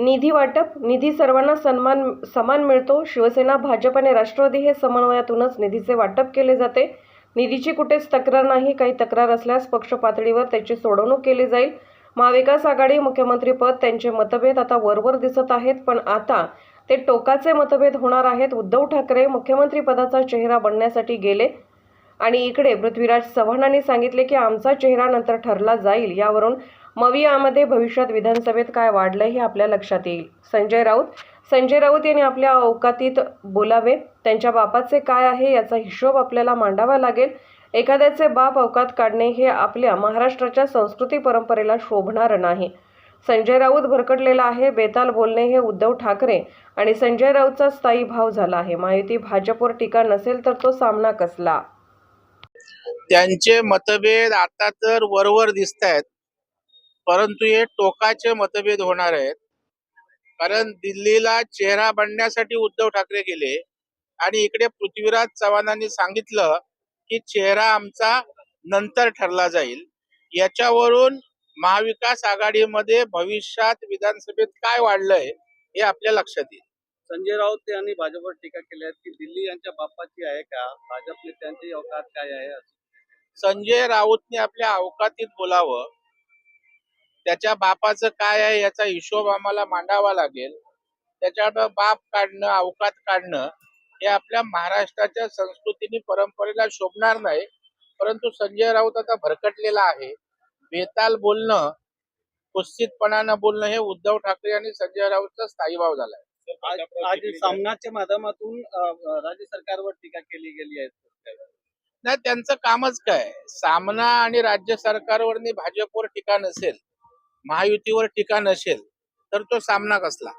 निधी वाटप निधी सर्वांना सन्मान समान मिळतो. शिवसेना भाजप आणि राष्ट्रवादी हे समन्वयातूनच निधीचे वाटप केले जाते. निधीची कुठेच तक्रार नाही. काही तक्रार असल्यास पक्ष पातळीवर त्याची सोडवणूक केली जाईल. महाविकास आघाडी मुख्यमंत्रीपद त्यांचे मतभेद आता वरवर दिसत आहेत पण आता ते टोकाचे मतभेद होणार आहेत. उद्धव ठाकरे मुख्यमंत्रीपदाचा चेहरा बनण्यासाठी गेले आणि इकडे पृथ्वीराज चव्हाणांनी सांगितले की आमचा चेहरा नंतर ठरला जाईल यावरून मवियामध्ये भविष्यात विधानसभेत काय वाढलं हे आपल्या लक्षात येईल. संजय राऊत. संजय राऊत यांनी आपल्या अवकातीत बोलावे. त्यांच्या बापाचे काय आहे याचा हिशोब आपल्याला मांडावा लागेल. एखाद्याचे बाप अवकात काढणे हे आपल्या महाराष्ट्राच्या संस्कृती परंपरेला शोभणार नाही. संजय राऊत भरकटलेला आहे बेताल बोलणे हे उद्धव ठाकरे आणि संजय राऊतचा स्थायी भाव झाला आहे. माहिती भाजपवर टीका नसेल तर तो सामना कसला? त्यांचे मतभेद आता तर वरवर दिसत आहेत परंतु हे टोकाचे मतभेद होणार आहेत. कारण दिल्लीला चेहरा बनण्यासाठी उद्धव ठाकरे गेले आणि इकडे पृथ्वीराज चव्हाणांनी सांगितलं की चेहरा आमचा नंतर ठरला जाईल. याच्यावरून महाविकास आघाडीमध्ये भविष्यात विधानसभेत काय वाढलंय हे आपल्या लक्षात येईल. संजय राऊत यांनी भाजपवर टीका केली आहे की दिल्ली यांच्या बापाची आहे का? भाजप नेत्यांची अवकात काय आहे? संजय राऊतने आपल्या अवकातीत बोलावं. त्याच्या बापाचं काय आहे याचा हिशोब आम्हाला मांडावा लागेल. त्याच्यावर बाप काढणं अवकात काढणं हे आपल्या महाराष्ट्राच्या संस्कृतीने परंपरेला शोभणार नाही. परंतु संजय राऊत आता भरकटलेला आहे. बेताल बोलणं कुस्तीतपणानं बोलणं हे उद्धव ठाकरे आणि संजय राऊतचा स्थायी भाव झालाय. आज आज सामनाच्या माध्यमातून राज्य सरकारवर टीका केली गेली आहे नाही त्यांचं कामच काय? सामना आणि राज्य सरकारवर भाजपवर टीका नसेल महायुतीवर टीका नसेल तर तो सामना कसला?